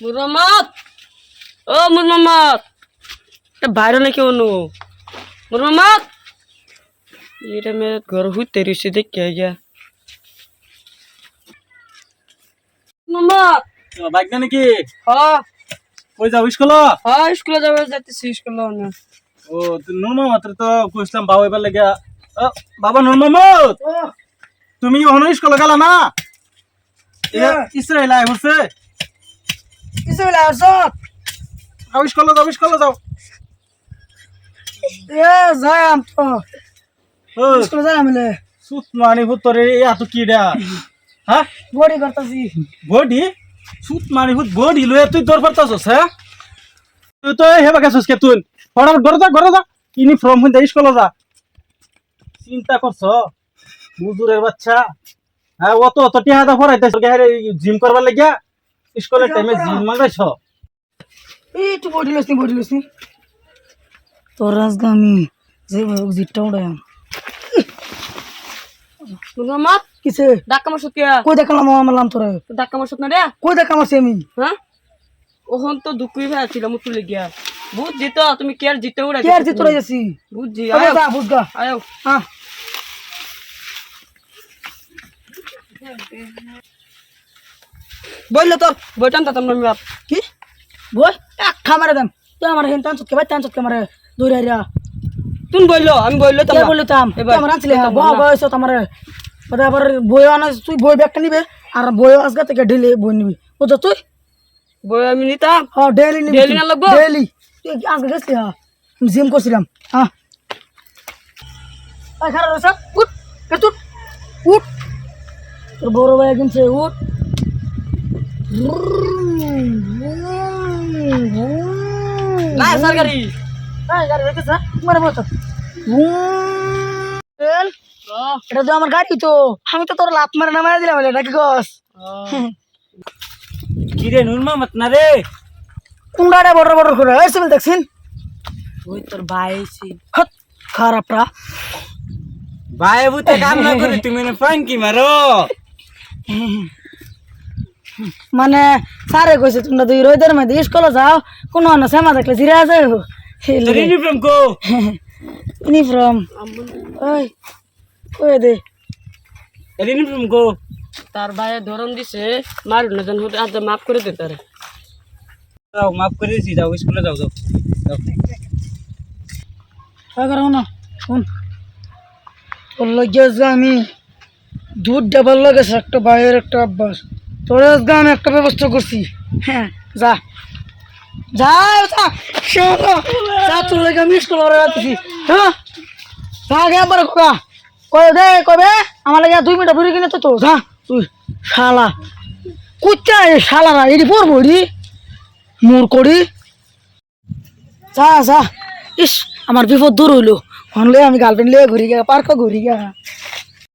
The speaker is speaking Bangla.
মুর মোহাম্মদ ও মুর মোহাম্মদ এটা বাইরে নাকি অনু? মুর মোহাম্মদ এটা মেয়ে ঘর হইতে রয়েছে দেখে গিয়া মোহাম্মদ বাইক না নাকি? হ্যাঁ কই যাও স্কুল? হ্যাঁ স্কুলে যাবে যাইতেছি স্কুলে না ও নুরমা মাত্র তো কইছিলাম বাবা এবার লেগে বাবা নুরমামত তুমি অন স্কুলে গেলা না? ইসরায়েল আয় হচ্ছে কিসে বেলা আসত যাও স্কুলে যাও স্কুলে যাও। এ যাই আম তো ও স্কুলে যাই মিলে সুত মানি ভুতরে এত কিডা হ্যাঁ বডি করতাছি। বডি? সুত মানি ভূত বডি লয়ে তুই দর পারতাছস হ্যাঁ? তুই তো হেবা গেছস কে তুই? ফটাফট ঘরে যা ঘরে যা। ইউনিফর্ম হইতে স্কুলে যা। চিন্তা করছ? মুজুরের বাচ্চা? হ্যাঁ অত অত টিহা দা ফরাইতেছ জিম করবার লাগিয়া? স্কুলের টাইমে জিম মাগাইছ? এই একটু বডি লসনি বডি লসনি তোর আমি যে জিটটা উড়াই মুর মোহাম্মদ কিসে? ডাক্কা মারছত কে? কই দেখালাম মারলাম তোরে? ডাক্কা মারছত না রে? কই দেখা মারছি আমি? হ্যাঁ? ওহন তো দুঃখই ভাই ছিল মুখ তুলে গিয়া। বুঝছি তো তুমি কে আর জিতে উড়াই কে আর যে তোরা যাচ্ছি বুঝছি আরে আয়ো। যা বুঝগা আয়ো। হ্যাঁ বলল তোর বইটাম তাতাম না বাপ কি? বই? এক খামারে দেন। তুই আমার হেন টান চটকে ভাই টান চটকে মারে দৌড়ে হারিয়া তুমি বলল আমি বলল তো কে বলল তাম এবার আমার আনছিলে বহ বয়স আমার। ওটা আবার বই আনা তুই বই ব্যাগটা নিবে আর বই আজকে থেকে ডেলি বই নিবি। বুঝছ তুই? বই আমি নিতাম। হ্যাঁ ডেলি নিবি Daily না লাগবো? ডেলি তুই আজকে গেছিলি? হ্যাঁ জিম করছিলাম। হ্যাঁ। খারাপ উঠ উঠ। তোর বড় ভাই একদিন সে উঠ। না সরকারি এই গাড়ি রেখেছে মারে বলতো এটা তো আমার গাড়ি তো। আমি তো তোর লাত মারে নামাই দিলাম এটা কি গস কি রে নুরমামত না রে? কুন্ডাটা বড় বড় করে। সিভিল দেখছিন ওই তোর ভাই হত খারাপটা ভাই বুতে কাম না করে তুমি না ফাঙ্কি মারো। মানে স্যারে কইছে তোমরা দুই রোদের মধ্যে স্কুলে যাও কোনো না সেমা দেখলে জিরা তোর ইউনিফর্ম কো? ইউনিফর্ম ওই কই দে। ইউনিফর্ম কো? তার ভাইয়ে ধরন দিছে মারু না জান আজ মাফ করে দে তারে। যাও মাফ করে দিছি যাও স্কুলে যাও যাও। যাও। সাগর না শুন তোর লগে আমি দুধ ডাবার লাগেছে একটা বাইরের একটা অভ্যাস। তোর আজকে আমি একটা ব্যবস্থা করছি। হ্যাঁ যা। যা যা। তোর লাগে আমি স্কুল করে হ্যাঁ? যা গে আবার দে কবে আমার লাগে দুই মিনিট ঘুরে কিনে তো তো, যা। তুই শালা। কুচ্চা এ শালারা, এটি পড়ব এটি? মোর করি যা যা। ইস, আমার বিপদ দূর হইল। হনলে আমি গার্লফ্রেন্ড লিয়ে ঘুরি গা পার্ক ঘুরি গা